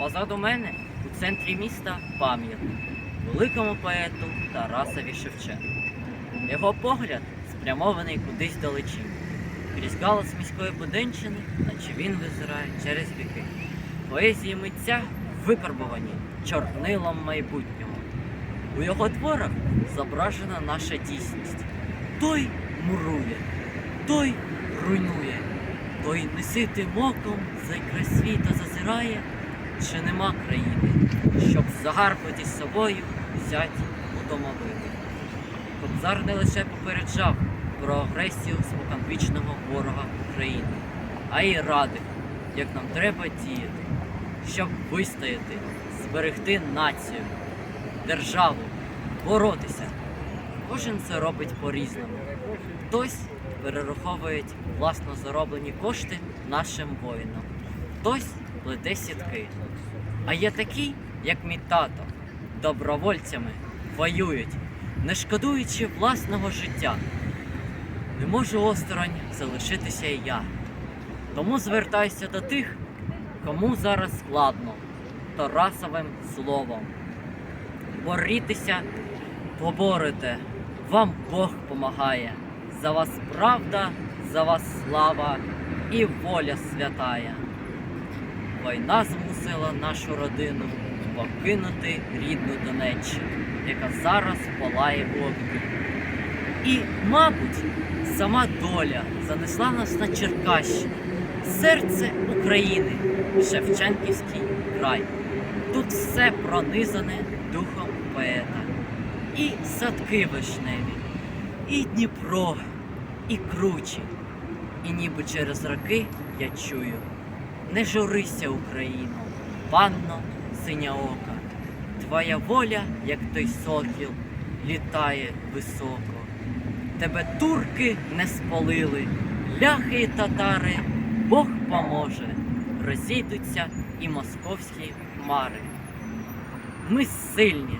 позаду мене у центрі міста пам'ятник великому поету Тарасові Шевченку. Його погляд спрямований кудись далечінь. Крізь галас міської буденщини, наче він визирає через віки. Поезії митця випарбовані чорнилом майбутнього. У його творах зображена наша дійсність. Той мурує, той руйнує, той неситим оком за світа зазирає, чи нема країни, щоб загарбати з собою взять у домовини. Кобзар не лише попереджав про агресію споконвічного ворога України, а й радив, як нам треба діяти, щоб вистояти, зберегти націю, державу, боротися. Кожен це робить по-різному. Хтось перераховує власно зароблені кошти нашим воїнам, хтось плете сітки. А є такі, як мій тато, добровольцями воюють, не шкодуючи власного життя. Не можу осторонь залишитися і я. Тому звертаюся до тих, кому зараз складно, Тарасовим словом. Борітеся, поборете, вам Бог помагає. За вас правда, за вас слава і воля святая. Війна змусила нашу родину покинути рідну Донеччину, яка зараз палає в. І, мабуть, сама доля занесла нас на Черкащину, серце України, Шевченківський край. Тут все пронизане духом поета. І садки вишневі, і Дніпро, і кручі. І ніби через роки я чую. Не журися, Україно, панно синyaока. Твоя воля, як той сокіл, літає високо. Тебе турки не спалили, ляхи і татари, Бог поможе, розійдуться і московські хмари. Ми сильні,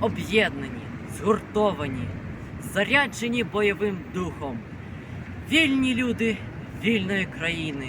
об'єднані, згуртовані, заряджені бойовим духом. Вільні люди вільної країни,